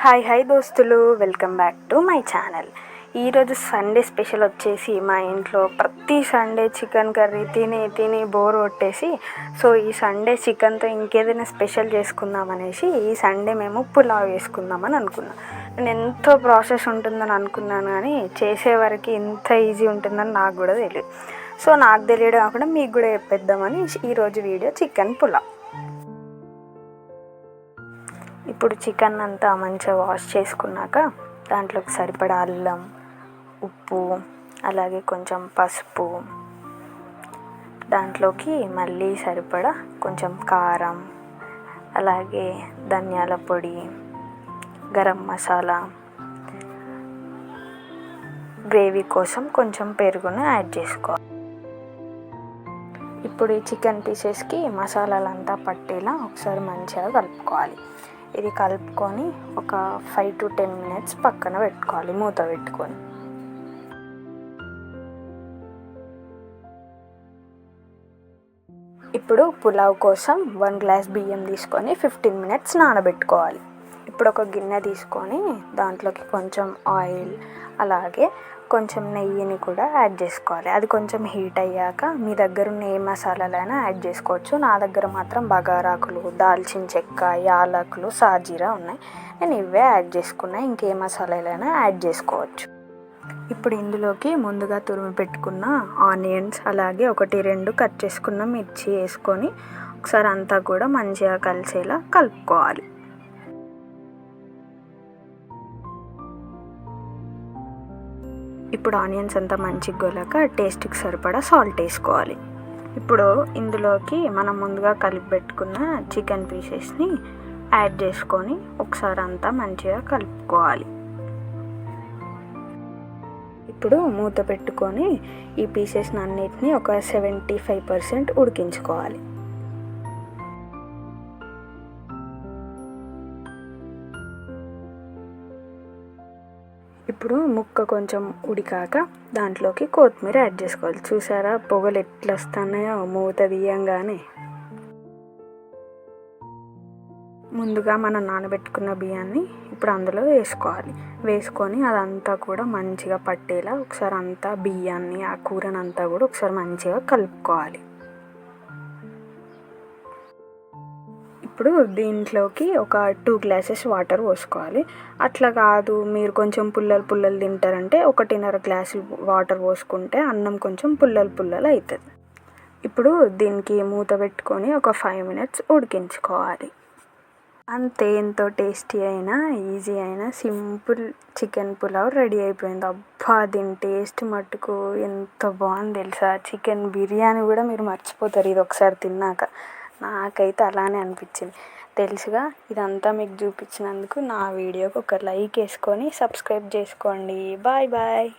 Hi hi దోస్తులు. Welcome back to my channel. ఈరోజు Sunday special వచ్చేసి మా ఇంట్లో ప్రతి సండే చికెన్ కర్రీ తిని తిని బోర్ కొట్టేసి సో ఈ సండే చికెన్తో ఇంకేదైనా స్పెషల్ చేసుకుందాం అనేసి ఈ సండే మేము పులావ్ వేసుకుందామని అనుకున్నాం. నేను ఎంతో ప్రాసెస్ ఉంటుందని అనుకున్నాను కానీ చేసే వరకు ఇంత ఈజీ ఉంటుందని నాకు కూడా తెలియదు సో నాకు తెలియడం కాకుండా మీకు కూడా చెప్పేద్దామని ఈరోజు వీడియో చికెన్ పులావ్. ఇప్పుడు చికెన్ అంతా మంచిగా వాష్ చేసుకున్నాక దాంట్లోకి సరిపడా అల్లం ఉప్పు అలాగే కొంచెం పసుపు దాంట్లోకి మళ్ళీ సరిపడా కొంచెం కారం అలాగే ధనియాల పొడి గరం మసాలా గ్రేవీ కోసం కొంచెం పెరుగును యాడ్ చేసుకోవాలి. ఇప్పుడు ఈ చికెన్ పీసెస్కి మసాలాలంతా పట్టేలా ఒకసారి మంచిగా కలుపుకోవాలి. ఇది కలుపుకొని ఒక ఫైవ్ టు టెన్ మినిట్స్ పక్కన పెట్టుకోవాలి మూత పెట్టుకొని. ఇప్పుడు పులావ్ కోసం వన్ గ్లాస్ బియ్యం తీసుకొని ఫిఫ్టీన్ మినిట్స్ నానబెట్టుకోవాలి. ఇప్పుడు ఒక గిన్నె తీసుకొని దాంట్లోకి కొంచెం ఆయిల్ అలాగే కొంచెం నెయ్యిని కూడా యాడ్ చేసుకోవాలి. అది కొంచెం హీట్ అయ్యాక మీ దగ్గర ఉన్న ఏ మసాలాలైనా యాడ్ చేసుకోవచ్చు. నా దగ్గర మాత్రం బగారాకులు దాల్చిన చెక్క యాలకులు సాజీరా ఉన్నాయి. నేను ఇవే యాడ్ చేసుకున్నా ఇంకే మసాలాలైనా యాడ్ చేసుకోవచ్చు. ఇప్పుడు ఇందులోకి ముందుగా తురిమి పెట్టుకున్న ఆనియన్స్ అలాగే ఒకటి రెండు కట్ చేసుకున్న మిర్చి వేసుకొని ఒకసారి అంతా కూడా మంచిగా కలిసేలా కలుపుకోవాలి. ఇప్పుడు ఆనియన్స్ అంతా మంచిగా గోలాక టేస్ట్కి సరిపడా సాల్ట్ వేసుకోవాలి. ఇప్పుడు ఇందులోకి మనం ముందుగా కలిపి పెట్టుకున్న చికెన్ పీసెస్ని యాడ్ చేసుకొని ఒకసారి అంతా మంచిగా కలుపుకోవాలి. ఇప్పుడు మూత పెట్టుకొని ఈ పీసెస్ని అన్నిటిని ఒక సెవెంటీ ఫైవ్ పర్సెంట్ ఉడికించుకోవాలి. ఇప్పుడు ముక్క కొంచెం ఉడికాక దాంట్లోకి కొత్తిమీర యాడ్ చేసుకోవాలి. చూసారా? పొగలు ఎట్లా వస్తున్నాయో మూత తీయంగానే. ముందుగా మనం నానబెట్టుకున్న బియ్యాన్ని ఇప్పుడు అందులో వేసుకోవాలి. వేసుకొని అదంతా కూడా మంచిగా పట్టేలా ఒకసారి అంతా బియ్యాన్ని ఆ కూరనంతా కూడా ఒకసారి మంచిగా కలుపుకోవాలి. ఇప్పుడు దీంట్లోకి ఒక టూ గ్లాసెస్ వాటర్ పోసుకోవాలి. అట్లా కాదు మీరు కొంచెం పుల్లలు పుల్లలు తింటారంటే ఒకటిన్నర గ్లాసులు వాటర్ పోసుకుంటే అన్నం కొంచెం పుల్లలు పుల్లలు అవుతుంది ఇప్పుడు దీనికి మూత పెట్టుకొని ఒక ఫైవ్ మినిట్స్ ఉడికించుకోవాలి. అంతే ఎంతో టేస్టీ అయినా ఈజీ అయినా సింపుల్ చికెన్ పులావ్ రెడీ అయిపోయింది. అబ్బా దీని టేస్ట్ మట్టుకు ఎంత బాగుంది తెలుసా? చికెన్ బిర్యానీ కూడా మీరు మర్చిపోతారు ఇది ఒకసారి తిన్నాక. నాకైతే అలానే అనిపించింది. తెలుసుగా ఇదంతా మీకు చూపించినందుకు నా వీడియోకి ఒక లైక్ వేసుకొని సబ్స్క్రైబ్ చేసుకోండి. Bye bye.